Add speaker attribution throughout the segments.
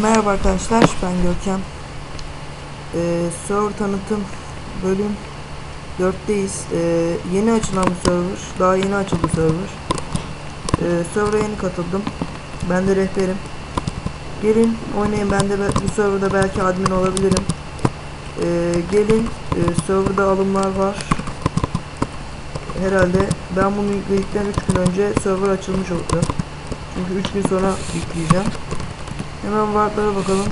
Speaker 1: Merhaba arkadaşlar ben Görkem. Ee, Server tanıtım bölüm 4'teyiz ee, Yeni açılan bu server Daha yeni açıldı server. Ee, Server'a yeni katıldım. Ben de rehberim. Gelin oynayın ben de bu serverda belki admin olabilirim. Ee, Gelin ee, serverda alımlar var. Herhalde ben bunu yükledikten 3 gün önce server açılmış oldu Çünkü 3 gün sonra yükleyeceğim Hemen warp'lara bakalım.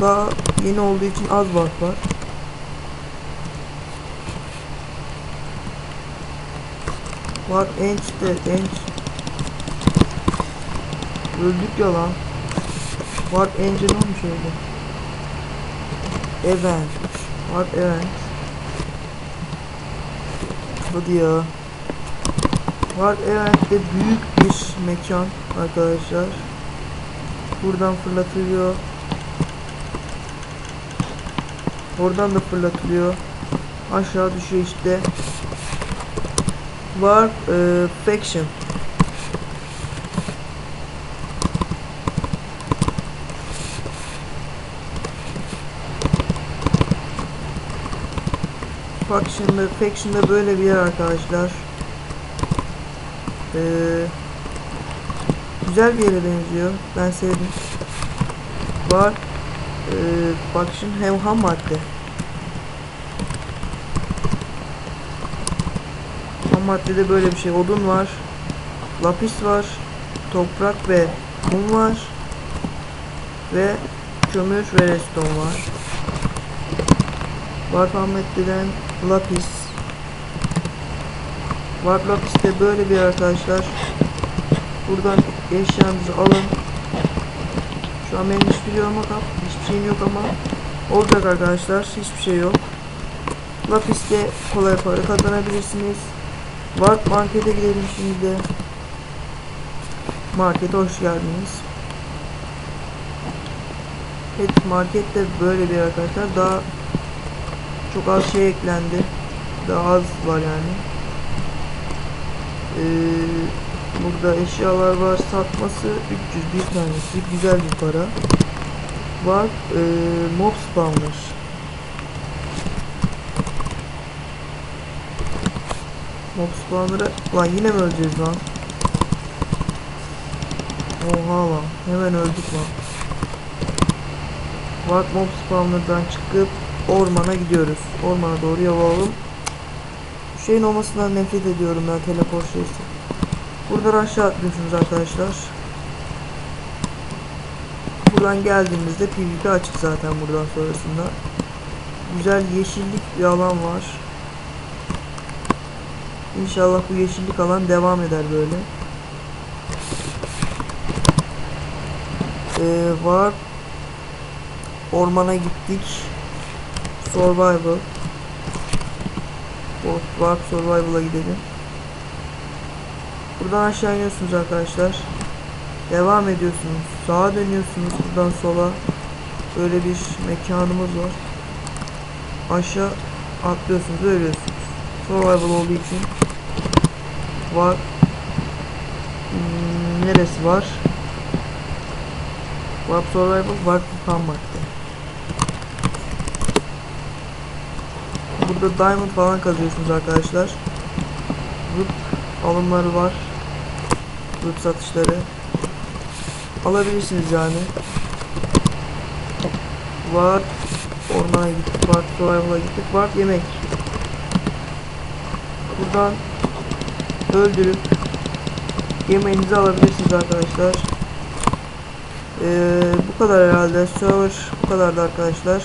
Speaker 1: Daha yeni olduğu için az warp var. Warp Ench de Ench. Öldük ya lan. Warp Ench'e ne olmuş öyle? Event. Warp Event. Hadi ya. Warp Event'te büyük bir mekan arkadaşlar. Buradan fırlatılıyor. Oradan da fırlatılıyor. Aşağı düşüyor işte. Var e, faction. Faction'da, Faction'da böyle bir yer arkadaşlar. Ee, güzel bir yere benziyor. Ben sevdim. Var. Ee, Faction hem ham madde. Ham maddede böyle bir şey. Odun var. Lapis var. Toprak ve kum var. Ve kömür ve redstone var. Var ham maddeden lapis. Var lapis de böyle bir arkadaşlar. Buradan eşyanızı alın. Şu an benim hiçbir yoruma kap, hiçbir şeyim yok ama olacak arkadaşlar. Hiçbir şey yok. Lapis'te kolay para kazanabilirsiniz. Warp markete gidelim şimdi. Markete hoş geldiniz. Evet markette böyle bir arkadaşlar. Daha çok az şey eklendi. Daha az var yani. Ee, Burada eşyalar var. Satması 300 bir tanesi. Güzel bir para. Var. Ee, mob spawner. Mob spawner'a... Lan yine mi öleceğiz lan? Oha lan. Hemen öldük lan. Var mob spawner'dan çıkıp ormana gidiyoruz. Ormana doğru yol şeyin olmasından nefret ediyorum ben teleport şeysi. Buradan aşağı atlıyorsunuz arkadaşlar. Buradan geldiğimizde PvP açık zaten buradan sonrasında. Güzel yeşillik bir alan var. İnşallah bu yeşillik alan devam eder böyle. Ee, var. Ormana gittik. Survival. Warp Survival'a gidelim. Buradan aşağı iniyorsunuz arkadaşlar. Devam ediyorsunuz. Sağa dönüyorsunuz buradan sola. Böyle bir mekanımız var. Aşağı atlıyorsunuz ölüyorsunuz. Survival olduğu için var. Hmm, neresi var? Warp Survival, Warp Fan madde. Burada diamond falan kazıyorsunuz arkadaşlar. Root alımları var. Root satışları. Alabilirsiniz yani. Var. Ormana gittik. Var. Survival'a gittik. Var. Yemek. Buradan öldürüp yemeğinizi alabilirsiniz arkadaşlar. Ee, bu kadar herhalde. Server bu kadardı arkadaşlar.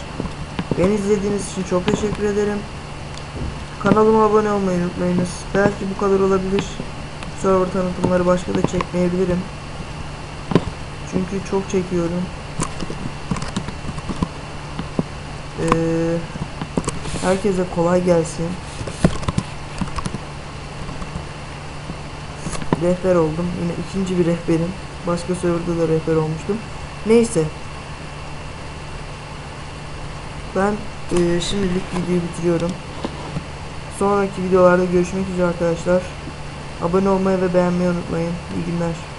Speaker 1: Beni izlediğiniz için çok teşekkür ederim. Kanalıma abone olmayı unutmayınız. Belki bu kadar olabilir. Server tanıtımları başka da çekmeyebilirim. Çünkü çok çekiyorum. Ee, herkese kolay gelsin. Rehber oldum. Yine ikinci bir rehberim. Başka serverda da rehber olmuştum. Neyse. Ben e, şimdilik videoyu bitiriyorum. Sonraki videolarda görüşmek üzere arkadaşlar. Abone olmayı ve beğenmeyi unutmayın. İyi günler.